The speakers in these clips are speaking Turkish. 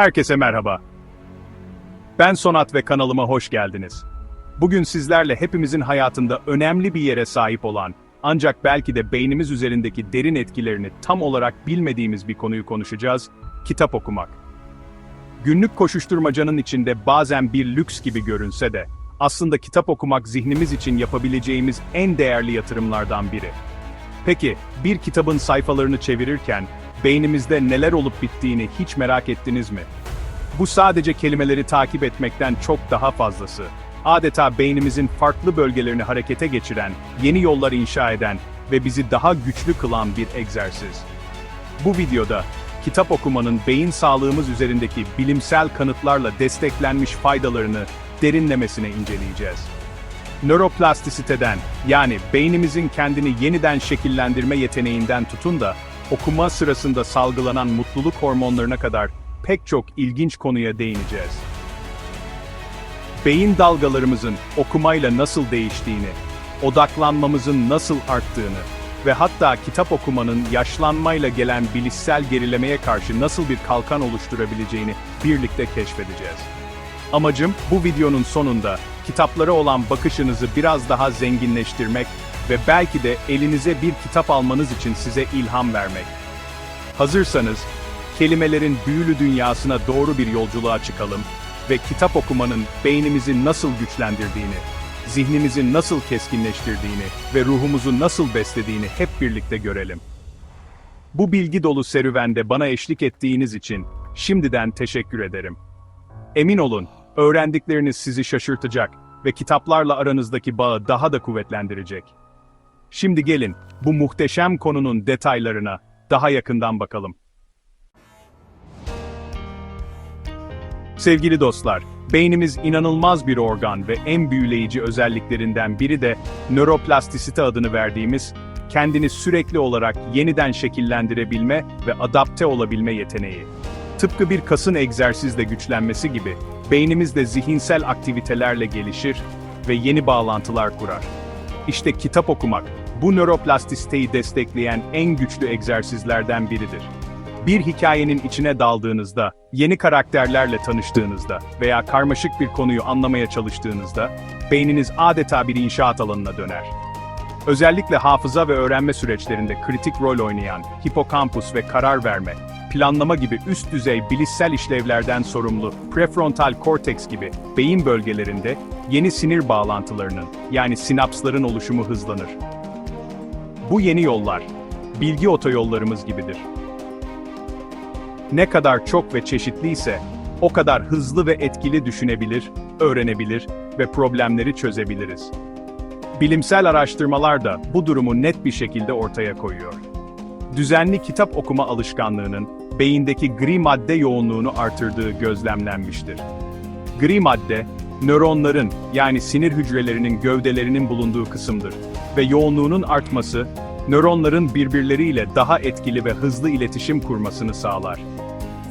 Herkese merhaba. Ben Sonat ve kanalıma hoş geldiniz. Bugün sizlerle hepimizin hayatında önemli bir yere sahip olan, ancak belki de beynimiz üzerindeki derin etkilerini tam olarak bilmediğimiz bir konuyu konuşacağız, kitap okumak. Günlük koşuşturmacanın içinde bazen bir lüks gibi görünse de, aslında kitap okumak zihnimiz için yapabileceğimiz en değerli yatırımlardan biri. Peki, bir kitabın sayfalarını çevirirken, beynimizde neler olup bittiğini hiç merak ettiniz mi? Bu sadece kelimeleri takip etmekten çok daha fazlası. Adeta beynimizin farklı bölgelerini harekete geçiren, yeni yollar inşa eden ve bizi daha güçlü kılan bir egzersiz. Bu videoda, kitap okumanın beyin sağlığımız üzerindeki bilimsel kanıtlarla desteklenmiş faydalarını derinlemesine inceleyeceğiz. Nöroplastisiteden, yani beynimizin kendini yeniden şekillendirme yeteneğinden tutun da, okuma sırasında salgılanan mutluluk hormonlarına kadar pek çok ilginç konuya değineceğiz. Beyin dalgalarımızın okumayla nasıl değiştiğini, odaklanmamızın nasıl arttığını ve hatta kitap okumanın yaşlanmayla gelen bilişsel gerilemeye karşı nasıl bir kalkan oluşturabileceğini birlikte keşfedeceğiz. Amacım bu videonun sonunda kitaplara olan bakışınızı biraz daha zenginleştirmek ve belki de elinize bir kitap almanız için size ilham vermek. Hazırsanız, kelimelerin büyülü dünyasına doğru bir yolculuğa çıkalım ve kitap okumanın beynimizi nasıl güçlendirdiğini, zihnimizi nasıl keskinleştirdiğini ve ruhumuzu nasıl beslediğini hep birlikte görelim. Bu bilgi dolu serüvende bana eşlik ettiğiniz için şimdiden teşekkür ederim. Emin olun, öğrendikleriniz sizi şaşırtacak ve kitaplarla aranızdaki bağı daha da kuvvetlendirecek. Şimdi gelin, bu muhteşem konunun detaylarına daha yakından bakalım. Sevgili dostlar, beynimiz inanılmaz bir organ ve en büyüleyici özelliklerinden biri de nöroplastisite adını verdiğimiz, kendini sürekli olarak yeniden şekillendirebilme ve adapte olabilme yeteneği. Tıpkı bir kasın egzersizle güçlenmesi gibi, beynimiz de zihinsel aktivitelerle gelişir ve yeni bağlantılar kurar. İşte kitap okumak, bu nöroplastisiteyi destekleyen en güçlü egzersizlerden biridir. Bir hikayenin içine daldığınızda, yeni karakterlerle tanıştığınızda veya karmaşık bir konuyu anlamaya çalıştığınızda, beyniniz adeta bir inşaat alanına döner. Özellikle hafıza ve öğrenme süreçlerinde kritik rol oynayan hipokampus ve karar verme, planlama gibi üst düzey bilişsel işlevlerden sorumlu prefrontal korteks gibi beyin bölgelerinde yeni sinir bağlantılarının yani sinapsların oluşumu hızlanır. Bu yeni yollar, bilgi otoyollarımız gibidir. Ne kadar çok ve çeşitliyse, o kadar hızlı ve etkili düşünebilir, öğrenebilir ve problemleri çözebiliriz. Bilimsel araştırmalar da bu durumu net bir şekilde ortaya koyuyor. Düzenli kitap okuma alışkanlığının beyindeki gri madde yoğunluğunu artırdığı gözlemlenmiştir. Gri madde, nöronların yani sinir hücrelerinin gövdelerinin bulunduğu kısımdır ve yoğunluğunun artması, nöronların birbirleriyle daha etkili ve hızlı iletişim kurmasını sağlar.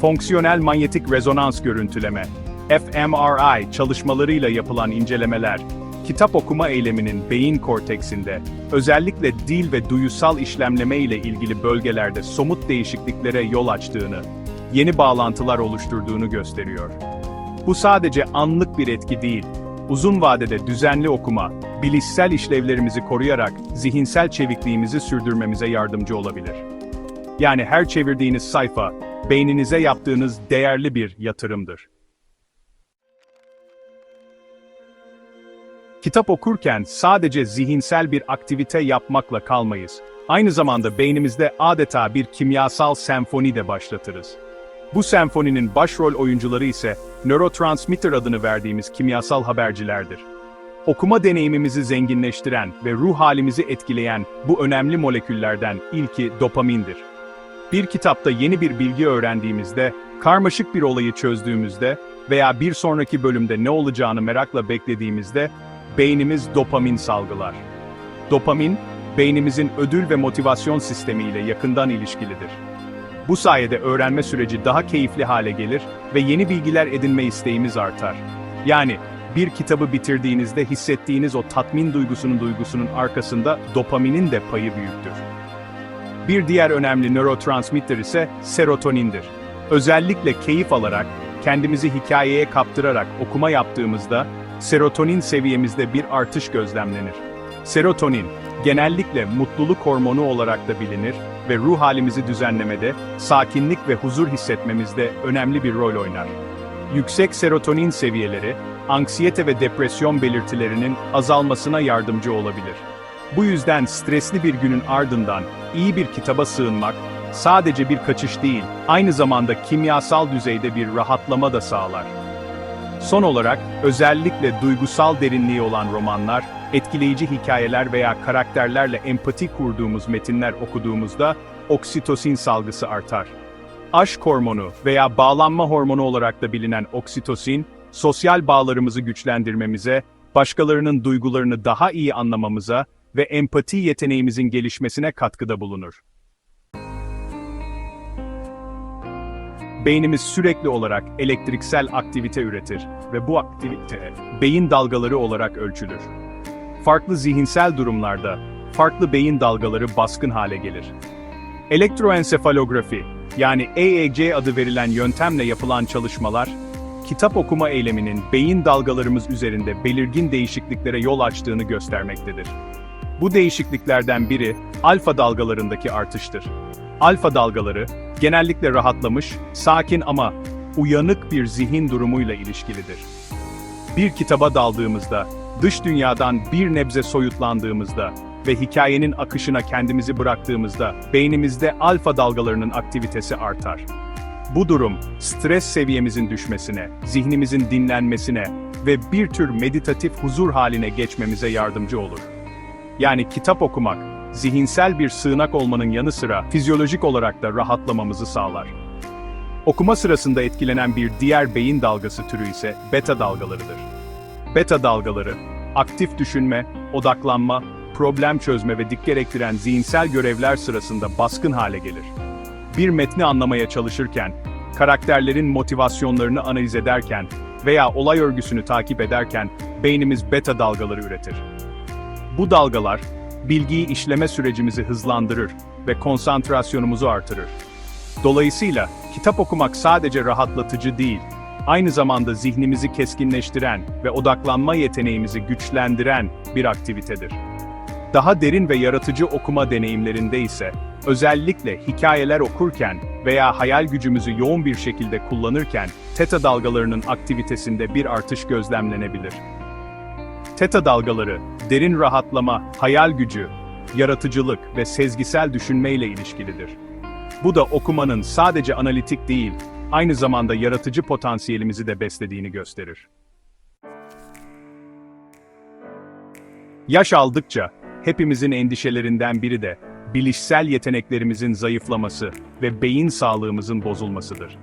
Fonksiyonel manyetik rezonans görüntüleme, fMRI çalışmalarıyla yapılan incelemeler, kitap okuma eyleminin beyin korteksinde, özellikle dil ve duyusal işlemleme ile ilgili bölgelerde somut değişikliklere yol açtığını, yeni bağlantılar oluşturduğunu gösteriyor. Bu sadece anlık bir etki değil, uzun vadede düzenli okuma, bilişsel işlevlerimizi koruyarak zihinsel çevikliğimizi sürdürmemize yardımcı olabilir. Yani her çevirdiğiniz sayfa, beyninize yaptığınız değerli bir yatırımdır. Kitap okurken sadece zihinsel bir aktivite yapmakla kalmayız. Aynı zamanda beynimizde adeta bir kimyasal senfoni de başlatırız. Bu senfoninin başrol oyuncuları ise nörotransmitter adını verdiğimiz kimyasal habercilerdir. Okuma deneyimimizi zenginleştiren ve ruh halimizi etkileyen bu önemli moleküllerden ilki dopamindir. Bir kitapta yeni bir bilgi öğrendiğimizde, karmaşık bir olayı çözdüğümüzde veya bir sonraki bölümde ne olacağını merakla beklediğimizde beynimiz dopamin salgılar. Dopamin, beynimizin ödül ve motivasyon sistemiyle yakından ilişkilidir. Bu sayede öğrenme süreci daha keyifli hale gelir ve yeni bilgiler edinme isteğimiz artar. Yani bir kitabı bitirdiğinizde hissettiğiniz o tatmin duygusunun duygusunun arkasında dopaminin de payı büyüktür. Bir diğer önemli nörotransmitter ise serotonindir. Özellikle keyif alarak, kendimizi hikayeye kaptırarak okuma yaptığımızda, serotonin seviyemizde bir artış gözlemlenir. Serotonin, genellikle mutluluk hormonu olarak da bilinir ve ruh halimizi düzenlemede, sakinlik ve huzur hissetmemizde önemli bir rol oynar. Yüksek serotonin seviyeleri, anksiyete ve depresyon belirtilerinin azalmasına yardımcı olabilir. Bu yüzden stresli bir günün ardından iyi bir kitaba sığınmak, sadece bir kaçış değil, aynı zamanda kimyasal düzeyde bir rahatlama da sağlar. Son olarak, özellikle duygusal derinliği olan romanlar, etkileyici hikayeler veya karakterlerle empati kurduğumuz metinler okuduğumuzda, oksitosin salgısı artar. Aşk hormonu veya bağlanma hormonu olarak da bilinen oksitosin, sosyal bağlarımızı güçlendirmemize, başkalarının duygularını daha iyi anlamamıza ve empati yeteneğimizin gelişmesine katkıda bulunur. Beynimiz sürekli olarak elektriksel aktivite üretir ve bu aktivite beyin dalgaları olarak ölçülür. Farklı zihinsel durumlarda farklı beyin dalgaları baskın hale gelir. Elektroensefalografi yani EEG adı verilen yöntemle yapılan çalışmalar, kitap okuma eyleminin beyin dalgalarımız üzerinde belirgin değişikliklere yol açtığını göstermektedir. Bu değişikliklerden biri alfa dalgalarındaki artıştır. Alfa dalgaları genellikle rahatlamış, sakin ama uyanık bir zihin durumuyla ilişkilidir. Bir kitaba daldığımızda, dış dünyadan bir nebze soyutlandığımızda ve hikayenin akışına kendimizi bıraktığımızda beynimizde alfa dalgalarının aktivitesi artar. Bu durum, stres seviyemizin düşmesine, zihnimizin dinlenmesine ve bir tür meditatif huzur haline geçmemize yardımcı olur. Yani kitap okumak, zihinsel bir sığınak olmanın yanı sıra fizyolojik olarak da rahatlamamızı sağlar. Okuma sırasında etkilenen bir diğer beyin dalgası türü ise beta dalgalarıdır. Beta dalgaları, aktif düşünme, odaklanma, problem çözme ve dikkat gerektiren zihinsel görevler sırasında baskın hale gelir. Bir metni anlamaya çalışırken, karakterlerin motivasyonlarını analiz ederken veya olay örgüsünü takip ederken beynimiz beta dalgaları üretir. Bu dalgalar, bilgiyi işleme sürecimizi hızlandırır ve konsantrasyonumuzu artırır. Dolayısıyla, kitap okumak sadece rahatlatıcı değil, aynı zamanda zihnimizi keskinleştiren ve odaklanma yeteneğimizi güçlendiren bir aktivitedir. Daha derin ve yaratıcı okuma deneyimlerinde ise, özellikle hikayeler okurken veya hayal gücümüzü yoğun bir şekilde kullanırken, teta dalgalarının aktivitesinde bir artış gözlemlenebilir. Teta dalgaları, derin rahatlama, hayal gücü, yaratıcılık ve sezgisel düşünmeyle ilişkilidir. Bu da okumanın sadece analitik değil, aynı zamanda yaratıcı potansiyelimizi de beslediğini gösterir. Yaş aldıkça, hepimizin endişelerinden biri de, bilişsel yeteneklerimizin zayıflaması ve beyin sağlığımızın bozulmasıdır.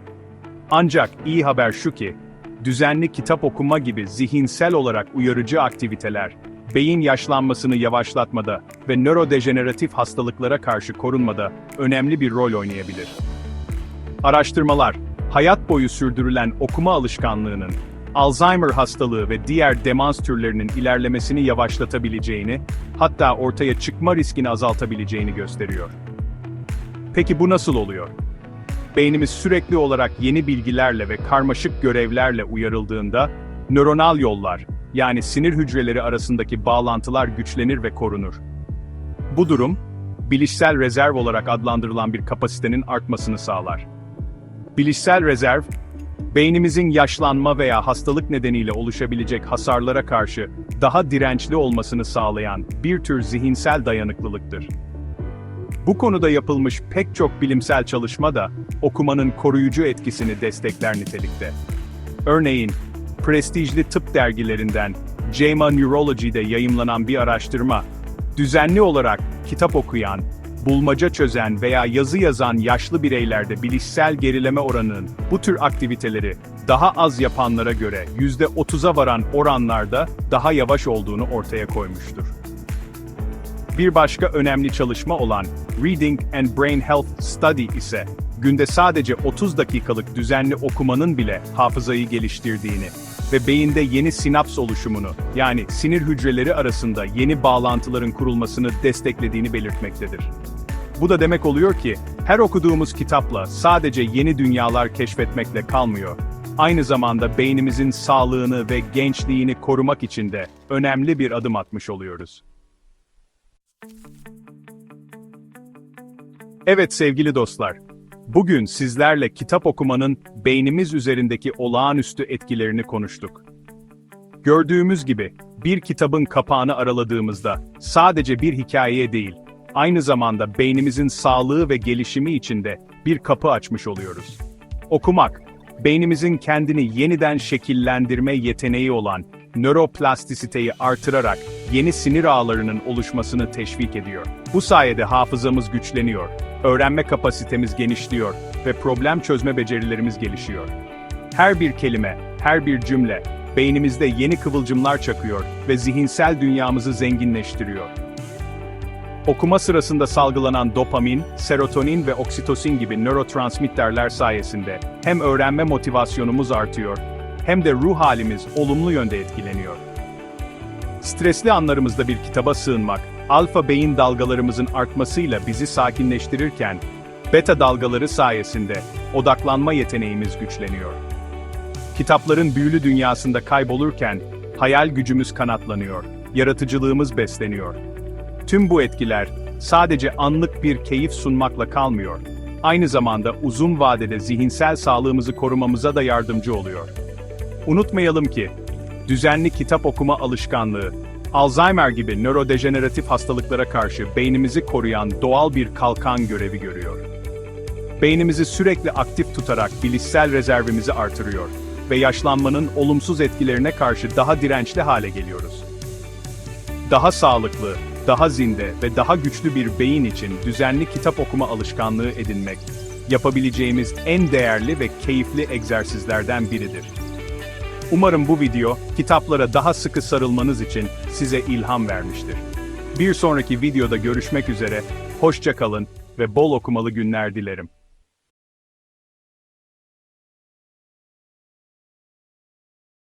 Ancak iyi haber şu ki, düzenli kitap okuma gibi zihinsel olarak uyarıcı aktiviteler, beyin yaşlanmasını yavaşlatmada ve nörodejeneratif hastalıklara karşı korunmada önemli bir rol oynayabilir. Araştırmalar, hayat boyu sürdürülen okuma alışkanlığının, Alzheimer hastalığı ve diğer demans türlerinin ilerlemesini yavaşlatabileceğini, hatta ortaya çıkma riskini azaltabileceğini gösteriyor. Peki bu nasıl oluyor? Beynimiz sürekli olarak yeni bilgilerle ve karmaşık görevlerle uyarıldığında, nöronal yollar, yani sinir hücreleri arasındaki bağlantılar güçlenir ve korunur. Bu durum, bilişsel rezerv olarak adlandırılan bir kapasitenin artmasını sağlar. Bilişsel rezerv, beynimizin yaşlanma veya hastalık nedeniyle oluşabilecek hasarlara karşı daha dirençli olmasını sağlayan bir tür zihinsel dayanıklılıktır. Bu konuda yapılmış pek çok bilimsel çalışma da okumanın koruyucu etkisini destekler nitelikte. Örneğin, prestijli tıp dergilerinden JAMA Neurology'de yayımlanan bir araştırma, düzenli olarak kitap okuyan, bulmaca çözen veya yazı yazan yaşlı bireylerde bilişsel gerileme oranının bu tür aktiviteleri daha az yapanlara göre %30'a varan oranlarda daha yavaş olduğunu ortaya koymuştur. Bir başka önemli çalışma olan Reading and Brain Health Study ise günde sadece 30 dakikalık düzenli okumanın bile hafızayı geliştirdiğini ve beyinde yeni sinaps oluşumunu, yani sinir hücreleri arasında yeni bağlantıların kurulmasını desteklediğini belirtmektedir. Bu da demek oluyor ki, her okuduğumuz kitapla sadece yeni dünyalar keşfetmekle kalmıyor. Aynı zamanda beynimizin sağlığını ve gençliğini korumak için de önemli bir adım atmış oluyoruz. Evet sevgili dostlar, bugün sizlerle kitap okumanın beynimiz üzerindeki olağanüstü etkilerini konuştuk. Gördüğümüz gibi, bir kitabın kapağını araladığımızda sadece bir hikayeye değil, aynı zamanda beynimizin sağlığı ve gelişimi için de bir kapı açmış oluyoruz. Okumak, beynimizin kendini yeniden şekillendirme yeteneği olan nöroplastisiteyi artırarak yeni sinir ağlarının oluşmasını teşvik ediyor. Bu sayede hafızamız güçleniyor, öğrenme kapasitemiz genişliyor ve problem çözme becerilerimiz gelişiyor. Her bir kelime, her bir cümle, beynimizde yeni kıvılcımlar çakıyor ve zihinsel dünyamızı zenginleştiriyor. Okuma sırasında salgılanan dopamin, serotonin ve oksitosin gibi nörotransmitterler sayesinde hem öğrenme motivasyonumuz artıyor, hem de ruh halimiz olumlu yönde etkileniyor. Stresli anlarımızda bir kitaba sığınmak, alfa beyin dalgalarımızın artmasıyla bizi sakinleştirirken, beta dalgaları sayesinde odaklanma yeteneğimiz güçleniyor. Kitapların büyülü dünyasında kaybolurken, hayal gücümüz kanatlanıyor, yaratıcılığımız besleniyor. Tüm bu etkiler, sadece anlık bir keyif sunmakla kalmıyor, aynı zamanda uzun vadede zihinsel sağlığımızı korumamıza da yardımcı oluyor. Unutmayalım ki, düzenli kitap okuma alışkanlığı, Alzheimer gibi nörodejeneratif hastalıklara karşı beynimizi koruyan doğal bir kalkan görevi görüyor. Beynimizi sürekli aktif tutarak bilişsel rezervimizi artırıyor ve yaşlanmanın olumsuz etkilerine karşı daha dirençli hale geliyoruz. Daha sağlıklı, daha zinde ve daha güçlü bir beyin için düzenli kitap okuma alışkanlığı edinmek, yapabileceğimiz en değerli ve keyifli egzersizlerden biridir. Umarım bu video, kitaplara daha sıkı sarılmanız için size ilham vermiştir. Bir sonraki videoda görüşmek üzere, hoşça kalın ve bol okumalı günler dilerim.